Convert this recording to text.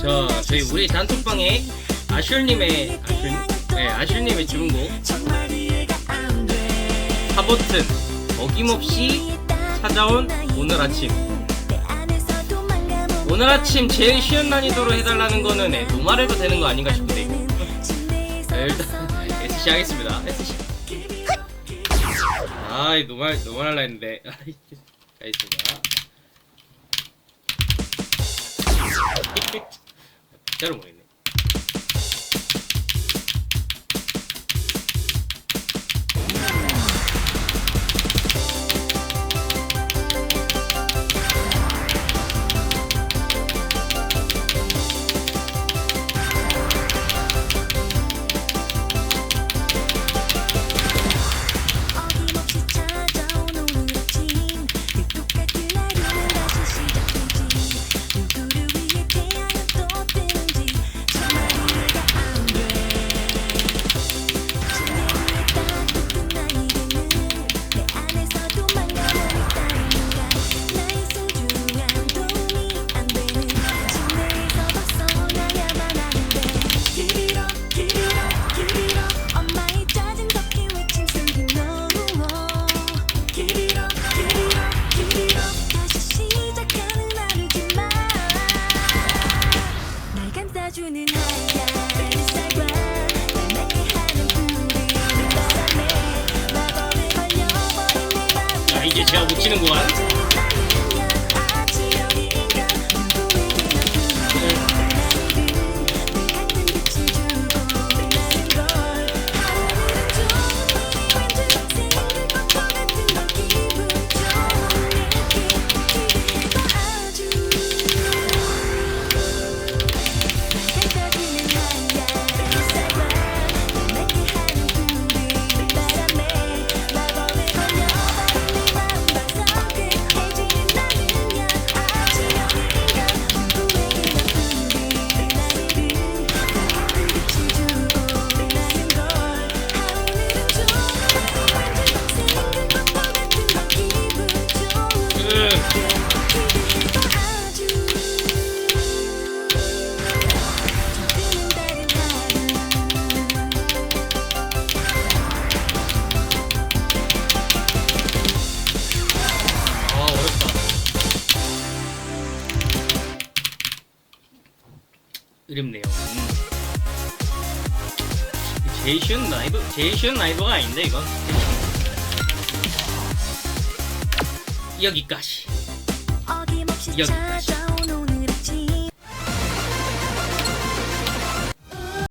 저 저희 우리 단톡방에 아슐님의 아슐 네 아슐님의 주문곡 사보튼 어김없이 찾아온 오늘 아침. 오늘 아침 제일 쉬운 난이도로 해달라는 거는 네, 노말해도 되는 거 아닌가 싶은데. 이거 네, 일단 SC 하겠습니다. SC 아이 노말 노말 할라 했는데. 알겠습니다 Deadwing. 이제 제가 못 치는구만 어렵네요 음. 제일 쉬운 라이브 제일 쉬운 라이브가 아닌데 이건 여기까지 여기까지.